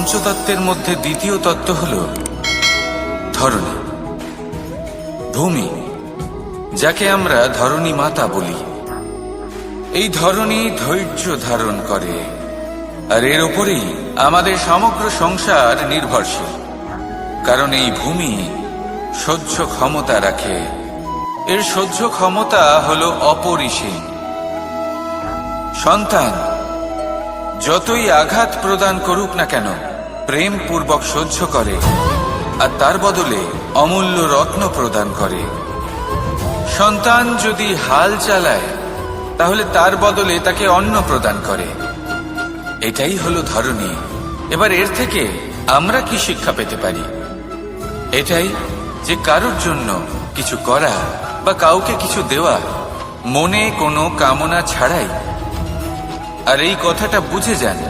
পঞ্চতত্ত্বের মধ্যে দ্বিতীয় তত্ত্ব হল ধরণী, ভূমি, যাকে আমরা ধরণী মাতা বলি। এই ধরণী ধৈর্য ধারণ করে, আর এর ওপরেই আমাদের সমগ্র সংসার নির্ভরশীল, কারণ এই ভূমি সহ্য ক্ষমতা রাখে। এর সহ্য ক্ষমতা হল অপরিসীম। সন্তান, যতই আঘাত প্রদান করুক না কেন প্রেম পূর্বক সহ্য করে আর তার বদলে অমূল্য রত্ন প্রদান করে। সন্তান যদি হাল চালায়, তাহলে তার বদলে তাকে অন্ন প্রদান করে। এটাই হলো ধরনী এবার এর থেকে আমরা কি শিক্ষা পেতে পারি? এটাই যে কারোর জন্য কিছু করা বা কাউকে কিছু দেওয়া মনে কোনো কামনা ছাড়াই। আর এই কথাটা বুঝে যান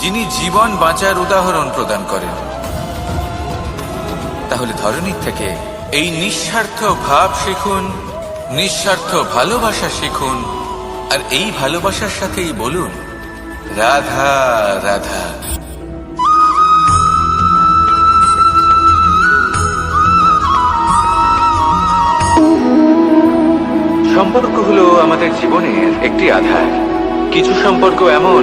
যিনি জীবন বাঁচার উদাহরণ প্রদান করেন। তাহলে ধরনীর থেকে এই নিঃস্বার্থ ভাব শিখুন, নিঃস্বার্থ ভালোবাসা শিখুন, আর এই ভালোবাসার সাথেই বলুন, রাধা রাধা। সম্পর্ক হলো আমাদের জীবনের একটি আধার। কিছু সম্পর্ক এমন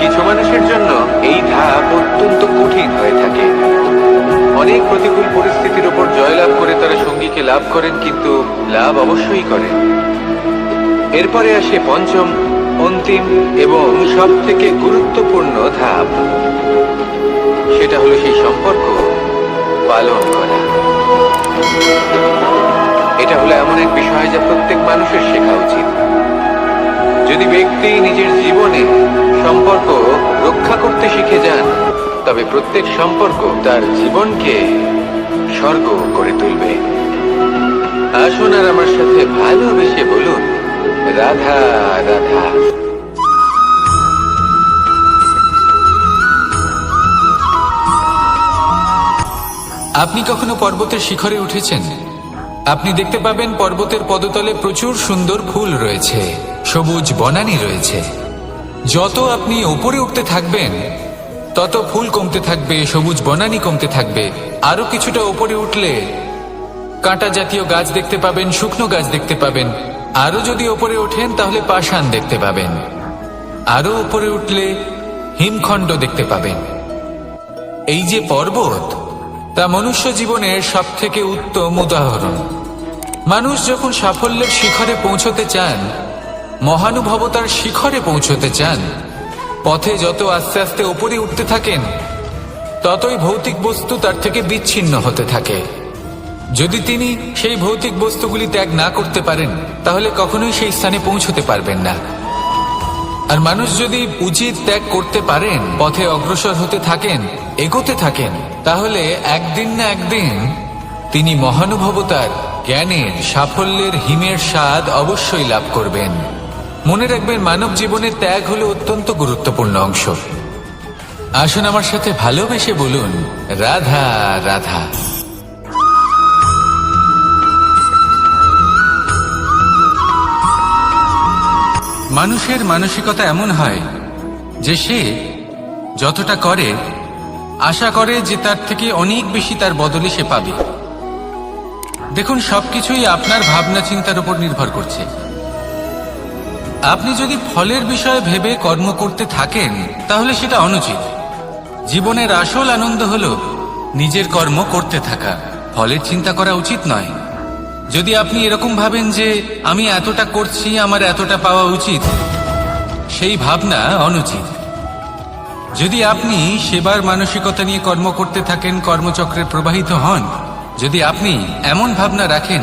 কিছু মানুষের জন্য এই ধাপ অত্যন্ত কঠিন হয়ে থাকে। অনেক প্রতিকূল পরিস্থিতির উপর জয়লাভ করে তারা সঙ্গীকে লাভ করেন, কিন্তু লাভ অবশ্যই করেন। এরপরে আসে পঞ্চম, অন্তিম এবং সব থেকে গুরুত্বপূর্ণ ধাপ। সেটা হলো সেই সম্পর্ক পালন করা। এটা হলো এমন এক বিষয় যা প্রত্যেক মানুষের শেখা উচিত। যদি ব্যক্তি নিজের জীবনে সম্পর্ক রক্ষা করতে শিখে যান, তবে প্রত্যেক সম্পর্ক তার জীবনকে স্বর্গ করে তুলবে। আসুন আর আমার সাথে ভালোবেসে বলুন, রাধা রাধা। আপনি কখনো পর্বতের শিখরে উঠেছেন? আপনি দেখতে পাবেন পর্বতের পদতলে প্রচুর সুন্দর ফুল রয়েছে, সবুজ বনানী রয়েছে। যত আপনি ওপরে উঠতে থাকবেন, তত ফুল কমতে থাকবে, সবুজ বনানি কমতে থাকবে। আরও কিছুটা ওপরে উঠলে কাঁটা জাতীয় গাছ দেখতে পাবেন, শুকনো গাছ দেখতে পাবেন। আরও যদি ওপরে ওঠেন, তাহলে পাষাণ দেখতে পাবেন। আরও উপরে উঠলে হিমখণ্ড দেখতে পাবেন। এই যে পর্বত, তা মনুষ্য জীবনের সব থেকে উত্তম উদাহরণ। মানুষ যখন সাফল্যের শিখরে পৌঁছতে চান মহানুভবতার শিখরে পৌঁছতে চান। পথে যত আস্তে আস্তে উপরে উঠতে থাকেন, ততই ভৌতিক বস্তু তার থেকে বিচ্ছিন্ন হতে থাকে। যদি তিনি সেই ভৌতিক বস্তুগুলি ত্যাগ না করতে পারেন, তাহলে কখনোই সেই স্থানে পৌঁছতে পারবেন না। আর মানুষ যদি উচিত ত্যাগ করতে পারেন, পথে অগ্রসর হতে থাকেন, এগোতে থাকেন, তাহলে একদিন না একদিন তিনি মহানুভবতার জ্ঞানের, সাফল্যের হিমের স্বাদ অবশ্যই লাভ করবেন। মনে রাখবেন, মানব জীবনের ত্যাগ হলো অত্যন্ত গুরুত্বপূর্ণ অংশ। আসুন আমার সাথে ভালোবেসে বলুন, রাধা রাধা। মানুষের মানসিকতা এমন হয় যে সে যতটা করে, আশা করে যে তার থেকে অনেক বেশি তার বদলে সে পাবে। দেখুন, সবকিছুই আপনার ভাবনা চিন্তার উপর নির্ভর করছে। আপনি যদি ফলের বিষয়ে ভেবে কর্ম করতে থাকেন, তাহলে সেটা অনুচিত। জীবনের আসল আনন্দ হল নিজের কর্ম করতে থাকা। ফলের চিন্তা করা উচিত নয়। যদি আপনি এরকম ভাবেন যে, আমি এতটা করছি, আমার এতটা পাওয়া উচিত, সেই ভাবনা অনুচিত। যদি আপনি সেবার মানসিকতা নিয়ে কর্ম করতে থাকেন, কর্মচক্রে প্রবাহিত হন, যদি আপনি এমন ভাবনা রাখেন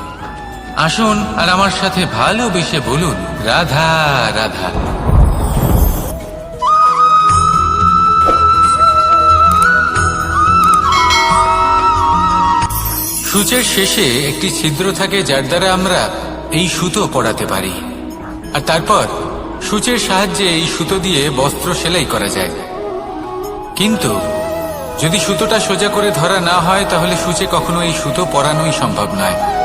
আসুন আর আমার সাথে ভালোবেসে বলুন, রাধা রাধা। সূচের শেষে একটি ছিদ্র থাকে যার দ্বারা আমরা এই সুতো পড়াতে পারি। আর তারপর সূচের সাহায্যে এই সুতো দিয়ে বস্ত্র সেলাই করা যায়। কিন্তু যদি সুতোটা সোজা করে ধরা না হয়, তাহলে সূচে কখনো এই সুতো পরানোই সম্ভব নয়।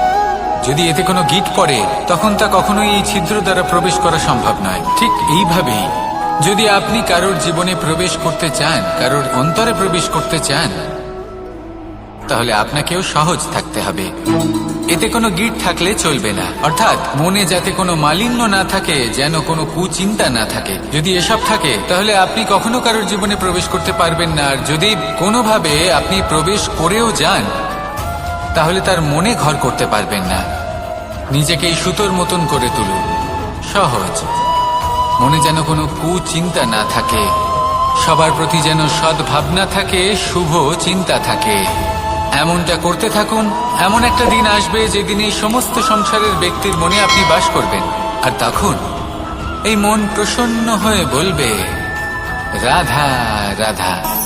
যদি এতে কোনো গিট পড়ে, তখন তা কখনোই এই ছিদ্র দ্বারা প্রবেশ করা সম্ভব নয়। ঠিক এইভাবেই, যদি আপনি কারোর জীবনে প্রবেশ করতে চান, কারোর অন্তরে প্রবেশ করতে চান, তাহলে আপনাকেও সহজ থাকতে হবে। এতে কোনো গিট থাকলে চলবে না। অর্থাৎ, মনে যাতে কোনো মালিন্য না থাকে, যেন কোনো কুচিন্তা না থাকে। যদি এসব থাকে, তাহলে আপনি কখনো কারোর জীবনে প্রবেশ করতে পারবেন না। আর যদি কোনোভাবে আপনি প্রবেশ করেও যান তাহলে তার মনে ঘর করতে পারবেন না। নিজেকে এই সুতোর মতন করে তুলুন। সহজ। মনে যেন কোনো কুচিন্তা না থাকে। সবার প্রতি যেন সদ্ভাবনা থাকে, শুভ চিন্তা থাকে। এমনটা করতে থাকুন, এমন একটা দিন আসবে যেদিন এই সমস্ত সংসারের ব্যক্তির মনে আপনি বাস করবেন। আর তখন এই মন প্রসন্ন হয়ে বলবে, রাধা রাধা।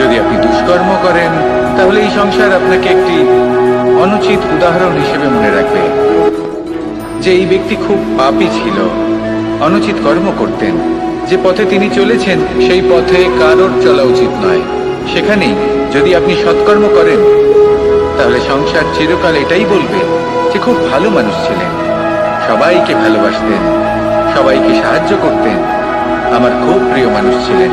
যদি আপনি দুষ্কর্ম করেন, তাহলে এই সংসার আপনাকে একটি অনুচিত উদাহরণ হিসেবে মনে রাখবে। যে এই ব্যক্তি খুব পাপী ছিল, অনুচিত কর্ম করতেন, যে পথে তিনি চলেছেন, সেই পথে কারোর চলা উচিত নয়। সেখানে যদি আপনি সৎকর্ম করেন, তাহলে সংসার চিরকাল এটাই বলবে যে খুব ভালো মানুষ ছিলেন। সবাইকে ভালোবাসতেন, সবাইকে সাহায্য করতেন। আমার খুব প্রিয় মানুষ ছিলেন।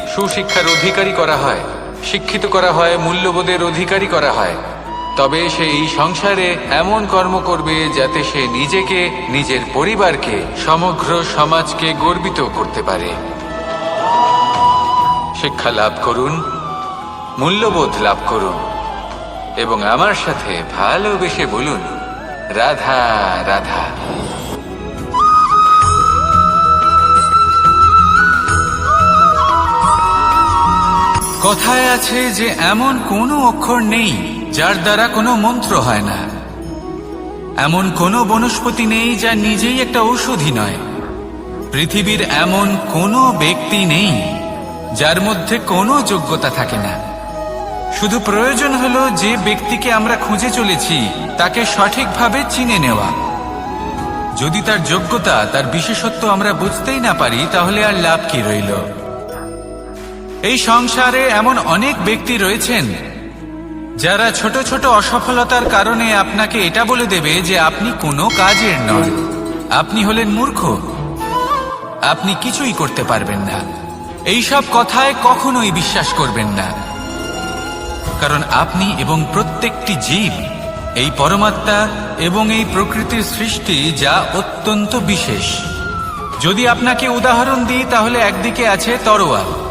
সুশিক্ষার অধিকারী করা হয়, শিক্ষিত করা হয়, মূল্যবোধের অধিকারী করা হয়। তবে সে এই সংসারে এমন কর্ম করবে যাতে সে নিজেকে, নিজের পরিবারকে, সমগ্র সমাজকে গর্বিত করতে পারে। শিক্ষা লাভ করুন, মূল্যবোধ লাভ করুন, এবং আমার সাথে ভালোবেসে বলুন, রাধা রাধা। কথায় আছে যে এমন কোনো অক্ষর নেই যার দ্বারা কোনো মন্ত্র হয় না। এমন কোনো বনস্পতি নেই যা নিজেই একটা ঔষধি নয়। পৃথিবীর এমন কোনো ব্যক্তি নেই যার মধ্যে কোনো যোগ্যতা থাকে না। শুধু প্রয়োজন হলো যে ব্যক্তিকে আমরা খুঁজে চলেছি, তাকে সঠিকভাবে চিনে নেওয়া। যদি তার যোগ্যতা, তার বিশেষত্ব আমরা বুঝতেই না পারি, তাহলে আর লাভ কি রইল? এই সংসারে এমন অনেক ব্যক্তি রয়েছেন, যারা ছোট ছোট অসফলতার কারণে আপনাকে এটা বলে দেবে যে আপনি কোনো কাজের নন। আপনি হলেন মূর্খ। আপনি কিছুই করতে পারবেন না। এইসব কথায় কখনোই বিশ্বাস করবেন না। কারণ আপনি এবং প্রত্যেকটি জীব, এই পরমাত্মা এবং এই প্রকৃতির সৃষ্টি যা অত্যন্ত বিশেষ। যদি আপনাকে উদাহরণ দিই, তাহলে একদিকে আছে তরোয়াল।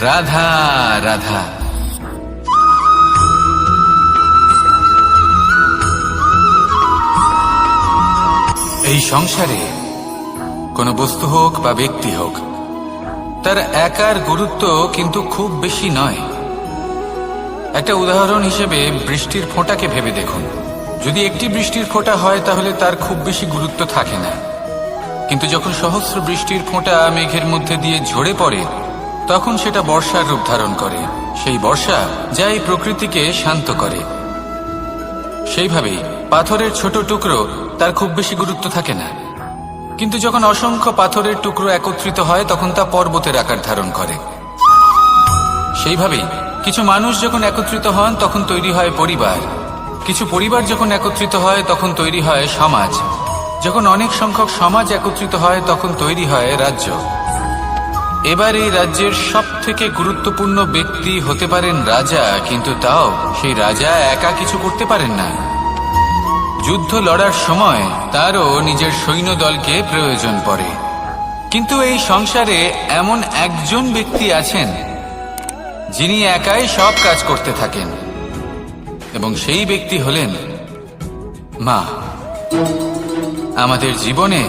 রাধা রাধা। এই সংসারে কোনো বস্তু হোক বা ব্যক্তি হোক, তার একার গুরুত্ব কিন্তু খুব বেশি নয়। একটা উদাহরণ হিসেবে বৃষ্টির ফোঁটাকে ভেবে দেখুন। যদি একটি বৃষ্টির ফোঁটা হয়, তাহলে তার খুব বেশি গুরুত্ব থাকে না। কিন্তু যখন সহস্র বৃষ্টির ফোঁটা মেঘের মধ্যে দিয়ে ঝরে পড়ে তখন সেটা বর্ষার রূপ ধারণ করে। সেই বর্ষা যা এই প্রকৃতিকে শান্ত করে। সেইভাবেই পাথরের ছোট টুকরো তার খুব বেশি গুরুত্ব থাকে না। কিন্তু যখন অসংখ্য পাথরের টুকরো একত্রিত হয়, তখন তা পর্বতের আকার ধারণ করে। সেইভাবেই কিছু মানুষ যখন একত্রিত হন, তখন তৈরি হয় পরিবার। কিছু পরিবার যখন একত্রিত হয়, তখন তৈরি হয় সমাজ। যখন অনেক সংখ্যক সমাজ একত্রিত হয়, তখন তৈরি হয় রাজ্য। এবার এই রাজ্যের সব থেকে গুরুত্বপূর্ণ ব্যক্তি হতে পারেন রাজা, কিন্তু তাও সেই রাজা একা কিছু করতে পারেন না। যুদ্ধ লড়ার সময় তারও নিজের সৈন্যদলকে প্রয়োজন পড়ে। কিন্তু এই সংসারে এমন একজন ব্যক্তি আছেন, যিনি একাই সব কাজ করতে থাকেন। এবং সেই ব্যক্তি হলেন মা। আমাদের জীবনে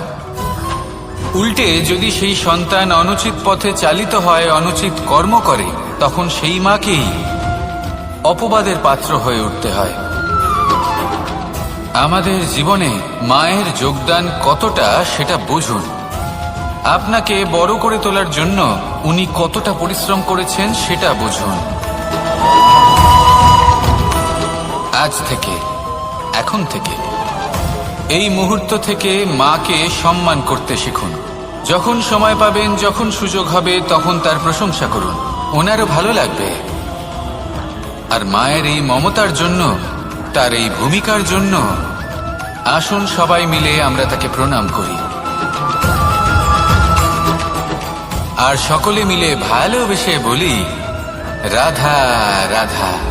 উল্টে যদি সেই সন্তান অনুচিত পথে চালিত হয়, অনুচিত কর্ম করে, তখন সেই মাকেই অপবাদের পাত্র হয়ে উঠতে হয়। আমাদের জীবনে মায়ের যোগদান কতটা সেটা বুঝুন। আপনাকে বড় করে তোলার জন্য উনি কতটা পরিশ্রম করেছেন সেটা বুঝুন। আজ থেকে, এখন থেকে। এই মুহূর্ত থেকে মাকে সম্মান করতে শিখুন। যখন সময় পাবেন, যখন সুযোগ হবে, তখন তার প্রশংসা করুন। ওনারও ভালো লাগবে। আর মায়ের এই মমতার জন্য, তার এই ভূমিকার জন্য, আসুন সবাই মিলে আমরা তাকে প্রণাম করি। আর সকলে মিলে ভালোবেসে বলি, রাধা রাধা।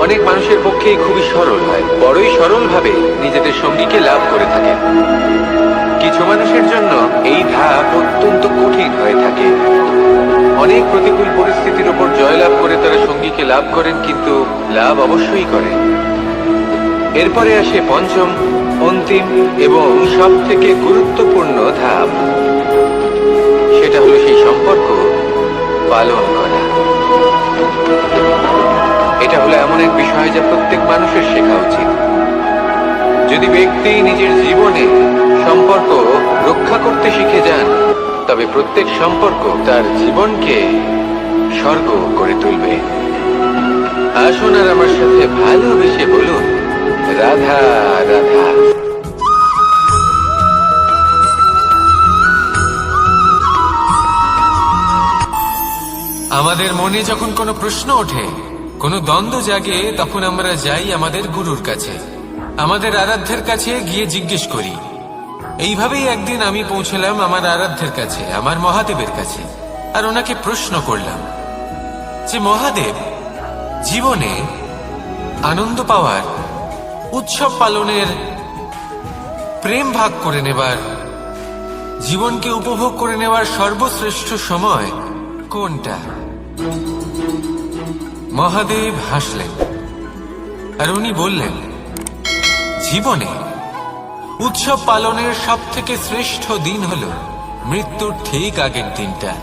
অনেক মানুষের পক্ষেই খুবই সরল হয়। বড়ই সরলভাবে নিজেদের সঙ্গীকে লাভ করে থাকে। কিছু মানুষের জন্য এই ধাপ অত্যন্ত কঠিন হয়ে থাকে। অনেক প্রতিকূল পরিস্থিতির উপর জয়লাভ করে তারা সঙ্গীকে লাভ করেন, কিন্তু লাভ অবশ্যই করে। এরপরে আসে পঞ্চম, অন্তিম এবং সব থেকে গুরুত্বপূর্ণ ধাপ। সেটা হলো সেই সম্পর্ক পালন করা। এটা হলো এমন এক বিষয় যা প্রত্যেক মানুষের শেখা উচিত। যদি ব্যক্তি নিজের জীবনে সম্পর্ক রক্ষা করতে শিখে যান, তবে প্রত্যেক সম্পর্ক তার জীবনকে স্বর্গ করে তুলবে। আসুন আর আমার সাথে ভালোবেসে বলুন, রাধা রাধা। আমাদের মনে যখন কোনো প্রশ্ন ওঠে কোনো দ্বন্দ্ব জাগে, তখন আমরা যাই আমাদের গুরুর কাছে। আমাদের আরাধ্যের কাছে গিয়ে জিজ্ঞেস করি, এইভাবেই একদিন আমি পৌঁছলাম আমার আরাধ্যের কাছে, আমার মহাদেবের কাছে? আর ওনাকে প্রশ্ন করলাম, যে মহাদেব, জীবনে আনন্দ পাওয়ার, উৎসব পালনের প্রেম ভাগ করে নেবার, জীবনকে উপভোগ করে নেওয়ার সর্বশ্রেষ্ঠ সময় কোনটা? মহাদেব হাসলেন। আর উনি বললেন, জীবনে উৎসব পালনের সব থেকে শ্রেষ্ঠ দিন হল মৃত্যুর ঠিক আগের দিনটা।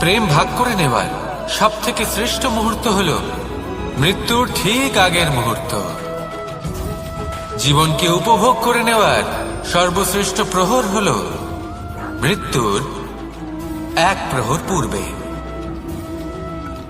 প্রেম ভাগ করে নেওয়ার সব থেকে শ্রেষ্ঠ মুহূর্ত হল মৃত্যুর ঠিক আগের মুহূর্ত। জীবনকে উপভোগ করে নেওয়ার সর্বশ্রেষ্ঠ প্রহর হল মৃত্যুর এক প্রহর পূর্বে।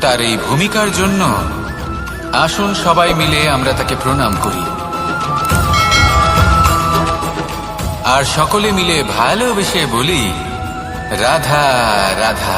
তার এই ভূমিকার জন্য আসুন সবাই মিলে আমরা তাকে প্রণাম করি। আর সকলে মিলে ভালোবেসে বলি, রাধা রাধা।